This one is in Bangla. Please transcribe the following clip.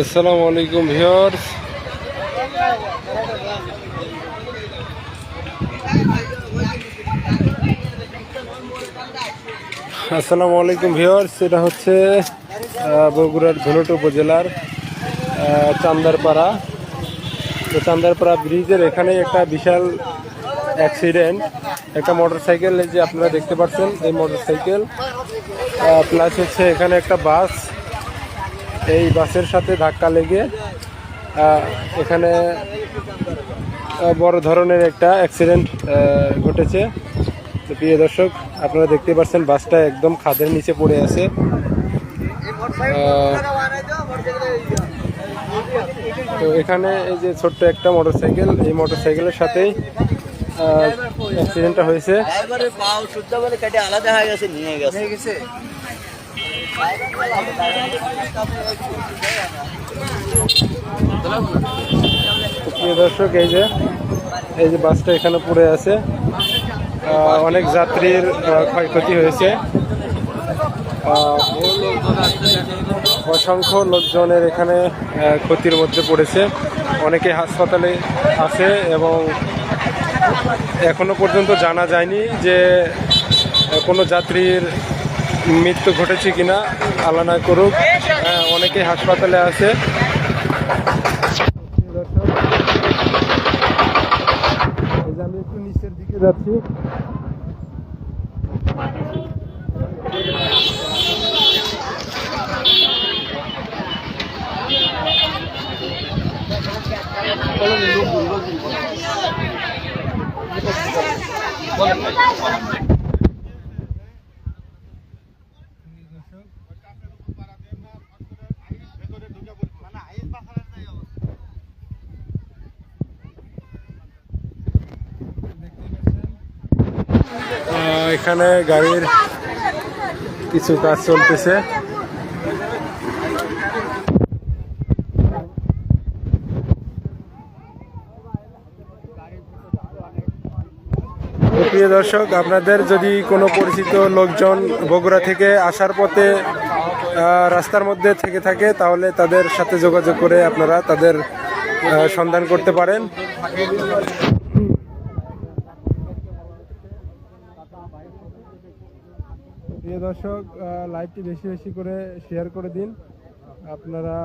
আসসালামু আলাইকুম ভিউয়ার্স। আসসালামু আলাইকুম ভিউয়ার্স, এটা হচ্ছে বগুড়ার ধুনট উপজেলার চান্দারপাড়া। তো চান্দারপাড়া ব্রিজের এখানে একটা বিশাল অ্যাক্সিডেন্ট একটা মোটরসাইকেল যে আপনারা দেখতে পাচ্ছেন, এই মোটরসাইকেল প্লাস হচ্ছে এখানে একটা বাস এই বাসের সাথে ধাক্কা লেগে আহ, এখানে বড় ধরনের একটা অ্যাক্সিডেন্ট ঘটেছে। তো প্রিয় দর্শক আপনারা দেখতে পাচ্ছেন বাসটা একদম খাদের নিচে পড়ে আছে। আহ, তো এখানে এই যে ছোট্ট একটা মোটরসাইকেল এই মোটরসাইকেলের সাথেই অ্যাক্সিডেন্টটা হয়েছে। প্রিয় দর্শক, এই যে এই যে বাসটা এখানে পড়ে আছে। অনেক যাত্রীর ক্ষয়ক্ষতি হয়েছে। অসংখ্য লোকজনের এখানে ক্ষতির মধ্যে পড়েছে। অনেকে হাসপাতালে আছে এবং এখনও পর্যন্ত জানা যায়নি যে কোনো যাত্রীর মৃত্যু ঘটেছে কিনা আল্লাহ না করুক আহ, অনেকে হাসপাতালে আছে। আমি একটু নিচের দিকে যাচ্ছি। এখানে গাড়ির কিছু কাজ চলতেছে। প্রিয় দর্শক, আপনাদের যদি কোনো পরিচিত লোকজন বগুড়া থেকে আসার পথে রাস্তার মধ্যে থেকে থাকে, তাহলে তাদের সাথে যোগাযোগ করে আপনারা তাদের সন্ধান করতে পারেন। প্রিয় দর্শক লাইভটি বেশি বেশি করে শেয়ার করে দিন। আপনারা